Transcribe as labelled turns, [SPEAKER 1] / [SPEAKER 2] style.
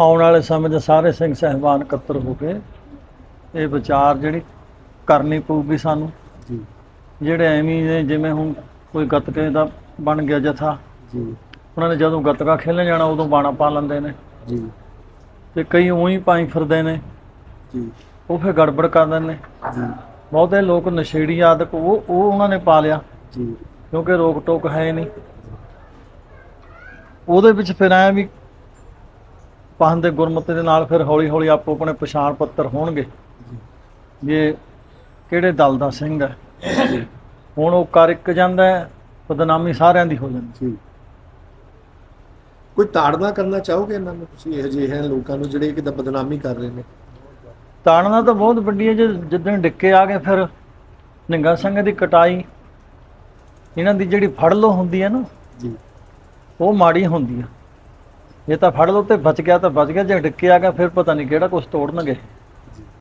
[SPEAKER 1] ਆਉਣ ਵਾਲੇ ਸਮੇਂ 'ਚ ਸਾਰੇ ਸਿੰਘ ਸਹਿਬਾਨ ਇਕੱਤਰ ਹੋ ਕੇ ਇਹ ਵਿਚਾਰ ਜਿਹੜੀ ਕਰਨੀ ਪਊਗੀ ਸਾਨੂੰ।
[SPEAKER 2] ਜੀ।
[SPEAKER 1] ਜਿਹੜੇ ਐਵੇਂ ਨੇ ਜਿਵੇਂ ਹੁਣ ਕੋਈ ਗੱਤਕੇ ਦਾ ਬਣ ਗਿਆ ਜਥਾ।
[SPEAKER 2] ਜੀ।
[SPEAKER 1] ਉਹਨਾਂ ਨੇ ਜਦੋਂ ਗੱਤਕਾ ਖੇਲਣ ਜਾਣਾ ਉਦੋਂ ਬਾਣਾ ਪਾ ਲੈਂਦੇ ਨੇ।
[SPEAKER 2] ਜੀ।
[SPEAKER 1] ਤੇ ਕਈ ਉਹੀ ਪਾਈ ਫਿਰਦੇ ਨੇ।
[SPEAKER 2] ਜੀ।
[SPEAKER 1] ਉਹ ਫਿਰ ਗੜਬੜ ਕਰ ਦਿੰਦੇ ਨੇ।
[SPEAKER 2] ਜੀ।
[SPEAKER 1] ਬਹੁਤੇ ਲੋਕ ਨਸ਼ੇੜੀ ਆਦਿਕ ਉਹ ਉਹ ਉਹਨਾਂ ਨੇ ਪਾ ਲਿਆ।
[SPEAKER 2] ਜੀ।
[SPEAKER 1] ਕਿਉਂਕਿ ਰੋਕ ਟੋਕ ਹੈ ਨਹੀਂ। ਉਹਦੇ ਵਿੱਚ ਫਿਰ ਐ ਵੀ ਪਾਹਨ ਦੇ ਗੁਰਮਤਿ ਦੇ ਨਾਲ ਫਿਰ ਹੌਲੀ ਹੌਲੀ ਆਪੋ ਆਪਣੇ ਪਛਾਣ ਪੱਤਰ ਹੋਣਗੇ। ਇਹ ਕਿਹੜੇ ਦਲ ਦਾ ਸਿੰਘ ਹੈ? ਹੁਣ ਉਹ ਕਰ ਇੱਕ ਜਾਂਦਾ ਹੈ ਬਦਨਾਮੀ ਸਾਰਿਆਂ ਦੀ ਹੋ ਜਾਂਦੀ
[SPEAKER 2] ਜੀ। ਕੋਈ ਤਾੜਨਾ ਕਰਨਾ ਚਾਹੋਗੇ ਇਹਨਾਂ ਨੂੰ ਤੁਸੀਂ ਇਹੋ ਜਿਹੇ ਲੋਕਾਂ ਨੂੰ ਜਿਹੜੇ ਕਿਦਾਂ ਬਦਨਾਮੀ ਕਰ ਰਹੇ ਨੇ?
[SPEAKER 1] ਤਾੜਨਾ ਤਾਂ ਬਹੁਤ ਵੱਡੀ ਹੈ ਜੇ ਜਿੱਦਣ ਡਿੱਕੇ ਆ ਗਏ ਫਿਰ ਨਿੰਗਾ ਸਿੰਘ ਦੀ ਕਟਾਈ ਇਹਨਾਂ ਦੀ ਜਿਹੜੀ ਫੜ ਲੋ ਹੁੰਦੀ ਹੈ ਨਾ
[SPEAKER 2] ਜੀ।
[SPEAKER 1] ਉਹ ਮਾੜੀ ਹੁੰਦੀ ਆ ਜੇ ਤਾਂ ਫੜ ਲਓ ਤੇ ਬਚ ਗਿਆ ਤਾਂ ਬਚ ਗਿਆ, ਜੇ ਡਿੱਕੇ ਆ ਗਿਆ, ਫਿਰ ਪਤਾ ਨਹੀਂ ਕਿਹੜਾ ਕੁਝ ਤੋੜਨਗੇ।